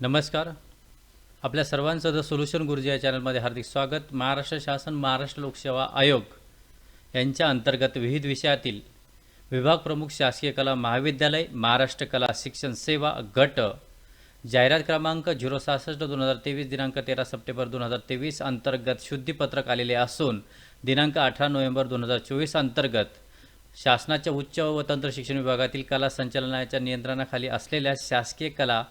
नमस्कार. आपल्या सर्वांचं द सोल्युशन गुरुजी या चॅनलमध्ये हार्दिक स्वागत. महाराष्ट्र शासन महाराष्ट्र लोकसेवा आयोग यांच्या अंतर्गत विविध विषयातील विभाग प्रमुख शासकीय कला महाविद्यालय महाराष्ट्र कला शिक्षण सेवा गट जाहिरात क्रमांक झिरो सहासष्ट दोन हजार तेवीस दिनांक तेरा सप्टेंबर दोन हजार तेवीस अंतर्गत शुद्धीपत्रक आलेले असून दिनांक अठरा नोव्हेंबर दोन हजार चोवीस अंतर्गत शासनाच्या उच्च व तंत्र शिक्षण विभागातील कला संचालनाच्या नियंत्रणाखाली असलेल्या शासकीय कला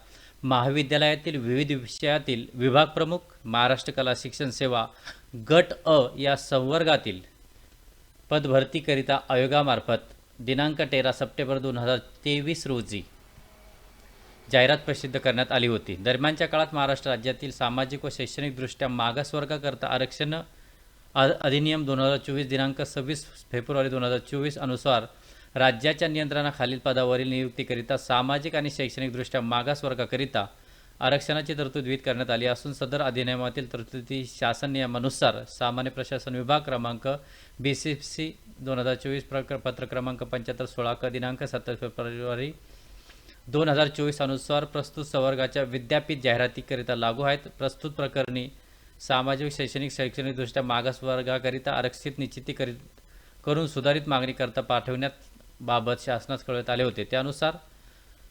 महाविद्यालयातील विविध विषयातील विभाग प्रमुख महाराष्ट्र कला शिक्षण सेवा गट अ या संवर्गातील पदभरतीकरिता आयोगामार्फत दिनांक तेरा सप्टेंबर दोन हजार तेवीस रोजी जाहिरात प्रसिद्ध करण्यात आली होती. दरम्यानच्या काळात महाराष्ट्र राज्यातील सामाजिक व शैक्षणिकदृष्ट्या मागासवर्गाकरता आरक्षण अधिनियम दोन हजार चोवीस दिनांक सव्वीस फेब्रुवारी दोन हजार चोवीस अनुसार राज्याच्या नियंत्रणाखालील पदावरील नियुक्तीकरिता सामाजिक आणि शैक्षणिकदृष्ट्या मागासवर्गाकरिता आरक्षणाची तरतूद विहित करण्यात आली असून सदर अधिनियमातील तरतुदी शासन नियमानुसार सामान्य प्रशासन विभाग क्रमांक बी सी सी दोन हजार चोवीस प्रक पत्र क्रमांक पंच्याहत्तर सोळा क दिनांक सत्तावीस फेब्रुवारी दोन हजार चोवीस अनुसार प्रस्तुत संवर्गाच्या विद्यापीठ जाहिरातीकरिता लागू आहेत. प्रस्तुत प्रकरणी सामाजिक शैक्षणिक शैक्षणिकदृष्ट्या मागासवर्गाकरिता आरक्षित निश्चिती करीत करून सुधारित मागणीकरता पाठवण्यात बाबत शासनास कळवण्यात आले होते. त्यानुसार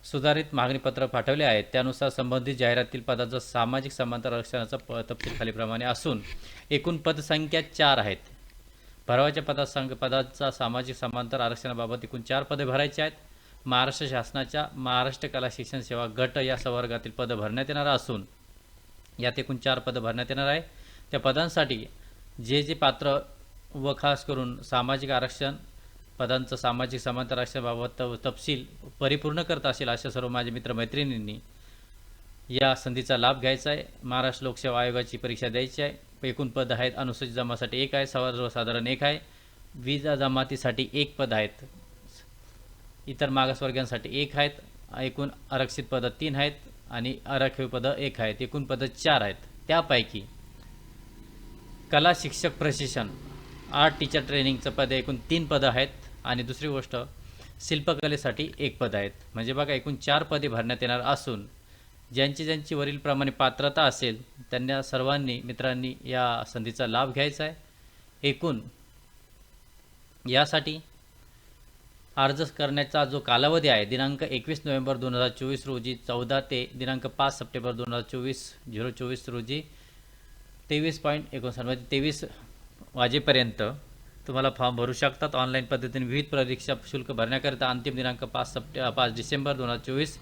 सुधारित मागणीपत्र पाठवले आहेत. त्यानुसार संबंधित जाहिरातील पदाचा सामाजिक समांतर आरक्षणाचा प तपशील खालीप्रमाणे असून एकूण पदसंख्या चार आहेत. भरावाच्या पदासंख पदाचा सामाजिक समांतर आरक्षणाबाबत एकूण चार पदे भरायची आहेत. महाराष्ट्र शासनाच्या महाराष्ट्र कला शिक्षण सेवा गट या संवर्गातील पदं भरण्यात येणार असून यात एकूण चार पदं भरण्यात येणार आहे त्या पदांसाठी जे जे पात्र व खास करून सामाजिक आरक्षण पदांचं सामाजिक समांतर आरक्षणाबाबत तपशील परिपूर्ण करत असेल अशा सर्व माझ्या मित्रमैत्रिणींनी. या संधीचा लाभ घ्यायचा आहे. महाराष्ट्र लोकसेवा आयोगाची परीक्षा द्यायची आहे. एकूण पद आहेत अनुसूचित जमासाठी एक आहे सर्वसाधारण एक आहे. विजा जमातीसाठी एक पद आहेत. इतर मागासवर्गीयांसाठी एक आहेत. एकूण आरक्षित पदं तीन आहेत आणि आरक्षित पदं एक आहेत. एकूण पदं चार आहेत. त्यापैकी कला शिक्षक प्रशिक्षण आर्ट टीचर ट्रेनिंगचं पद एकूण तीन पदं आहेत. आणि दुसरी गोष्ट शिल्पकलेसाठी एक पद आहेत. म्हणजे बघा एकूण चार पदे भरण्यात येणार असून ज्यांची ज्यांची वरीलप्रमाणे पात्रता असेल त्यांना सर्वांनी मित्रांनी या संधीचा लाभ घ्यायचा आहे. एकूण यासाठी अर्ज करण्याचा जो कालावधी आहे दिनांक एकवीस नोव्हेंबर दोन हजार चोवीस रोजी चौदा ते दिनांक पाच सप्टेंबर दोन हजार चोवीस झिरो चोवीस रोजी तेवीस पॉईंट एकोणसाठ म्हणजे तेवीस वाजेपर्यंत तुम्हाला फॉर्म भरू शकतात. ऑनलाईन पद्धतीने विविध परीक्षा शुल्क भरण्याकरिता अंतिम दिनांक पाच सप्टे पाच डिसेंबर दोन हजार चोवीस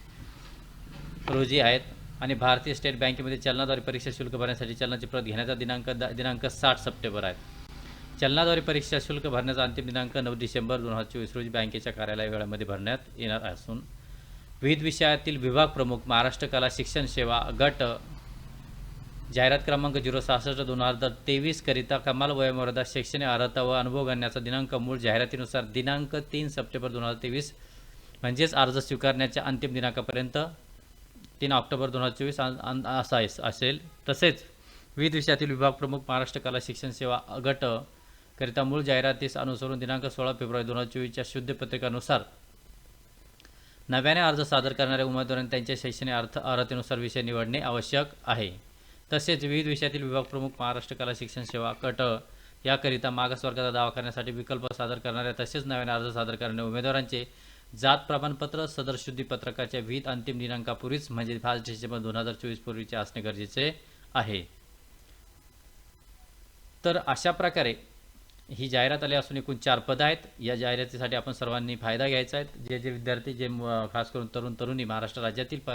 रोजी आहेत. आणि भारतीय स्टेट बँकेमध्ये चलनाद्वारे परीक्षा शुल्क भरण्यासाठी चलनाची प्रत घेण्याचा दिनांक द दिनांक साठ सप्टेंबर आहे. चलनाद्वारे परीक्षा शुल्क भरण्याचा अंतिम दिनांक नऊ डिसेंबर दोन हजार चोवीस रोजी बँकेच्या कार्यालय वेळामध्ये भरण्यात येणार असून विविध विषयातील विभाग प्रमुख महाराष्ट्र कला शिक्षण सेवा गट जाहिरात क्रमांक झिरो सहासष्ट दोन हजार तेवीस करिता कमाल वयोमर्यादा शैक्षणिक अर्हता व अनुभव गणण्याचा दिनांक मूळ जाहिरातीनुसार दिनांक तीन सप्टेंबर दोन हजार तेवीस म्हणजेच अर्ज स्वीकारण्याच्या अंतिम दिनांकापर्यंत तीन ऑक्टोबर दोन हजार चोवीस असा आहे- असेल. तसेच विविध विषयातील विभाग प्रमुख महाराष्ट्र कला शिक्षण सेवा गट करिता मूळ जाहिरातीस अनुसरून दिनांक सोळा फेब्रुवारी दोन हजार चोवीसच्या शुद्ध पत्रिकानुसार नव्याने अर्ज सादर करणाऱ्या उमेदवारांनी त्यांच्या शैक्षणिक अर्थ अर्हतेनुसार विषय निवडणे आवश्यक आहे. तसेच विविध विषयातील विभाग प्रमुख महाराष्ट्र कला शिक्षण सेवा कट याकरिता मागासवर्गाचा दावा करण्यासाठी विकल्प सादर करणाऱ्या तसेच नव्याने अर्ज सादर करणाऱ्या उमेदवारांचे जात प्रमाणपत्र सदर शुद्धी पत्रकाच्या अंतिम दिनांकापूर्वीच म्हणजे पाच डिसेंबर दोन हजार चोवीस पूर्वीचे असणे गरजेचे आहे. तर अशा प्रकारे ही जाहिरात आली असून एकूण चार पदं आहेत. या जाहिरातीसाठी आपण सर्वांनी फायदा घ्यायचा आहे. जे जे विद्यार्थी जे म- खास करून तरुण तरुणी महाराष्ट्र राज्यातील प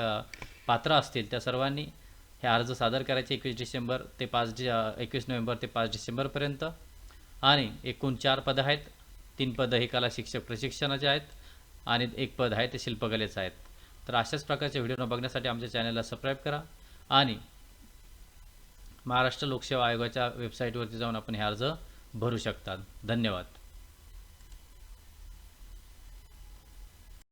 पात्र असतील त्या सर्वांनी हे अर्ज सादर करायचे एकवीस डिसेंबर ते पाच डि एकवीस नोव्हेंबर ते पाच डिसेंबरपर्यंत. आणि एकूण चार पदं आहेत. तीन पदं हे कला शिक्षक प्रशिक्षणाचे आहेत आणि एक पद आहे ते शिल्पकलेचं आहेत. तर अशाच प्रकारचे व्हिडिओ न बघण्यासाठी आमच्या चॅनलला सबस्क्राईब करा आणि महाराष्ट्र लोकसेवा आयोगाच्या वेबसाईटवरती जाऊन आपण हे अर्ज भरू शकतात. धन्यवाद.